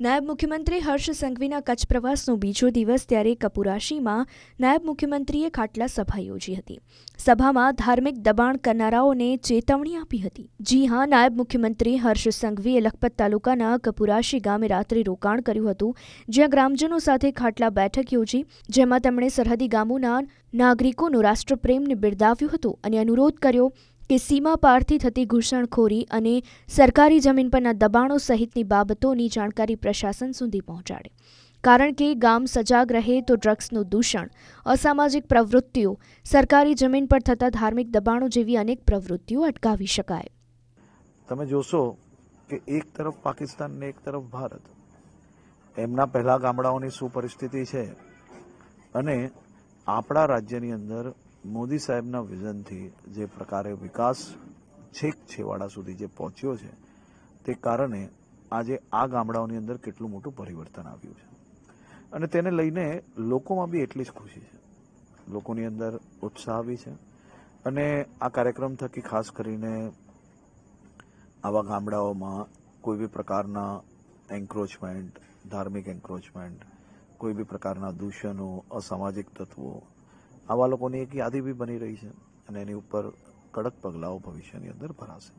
નાયબ મુખ્યમંત્રી હર્ષ સંઘવીના કચ્છ પ્રવાસનો બીજો દિવસ ત્યારે કપુરાશીમાં નાયબ મુખ્યમંત્રીએ ખાટલા સભા યોજી હતી. સભામાં ધાર્મિક દબાણ કરનારાઓને ચેતવણી આપી હતી. જી હા, નાયબ મુખ્યમંત્રી હર્ષ સંઘવીએ લખપત તાલુકાના કપુરાશી ગામે રાત્રે રોકાણ કર્યું હતું, જ્યાં ગ્રામજનો સાથે ખાટલા બેઠક યોજી, જેમાં તેમણે સરહદી ગામોના નાગરિકોનો રાષ્ટ્રપ્રેમને બિરદાવ્યું હતું અને અનુરોધ કર્યો કે સીમા પારથી થતી ઘૂસણખોરી અને સરકારી જમીન પરના દબાણો સહિતની બાબતોની જાણકારી પ્રશાસન સુધી પહોંચાડે. કારણ કે ગામ સજાગ રહે તો ડ્રગ્સનું દૂષણ, અસામાજિક પ્રવૃત્તિઓ, સરકારી જમીન પર થતા ધાર્મિક દબાણો જેવી અનેક પ્રવૃત્તિઓ અટકાવી શકાય. તમે જોશો કે એક તરફ પાકિસ્તાન ને એક તરફ ભારત. એમના પહેલા ગામડાઓની શું પરિસ્થિતિ છે અને આપણા રાજ્યની અંદર મોદી સાહેબના વિઝનથી જે પ્રકારે વિકાસ છેક છેવાડા સુધી જે પહોંચ્યો છે, તે કારણે આજે આ ગામડાઓની અંદર કેટલું મોટું પરિવર્તન આવ્યું છે. અને તેને લઈને લોકોમાં બી એટલી જ ખુશી છે. લોકોની અંદર ઉત્સાહ બી છે. અને આ કાર્યક્રમ થકી ખાસ કરીને આવા ગામડાઓમાં કોઈ બી પ્રકારના એન્ક્રોચમેન્ટ ધાર્મિક એન્ક્રોચમેન્ટ કોઈ બી પ્રકારના દૂષણો, અસામાજિક તત્વો આવા લોકોની એક યાદી બી બની રહી છે અને એની ઉપર કડક પગલાઓ ભવિષ્યની અંદર ભરાશે.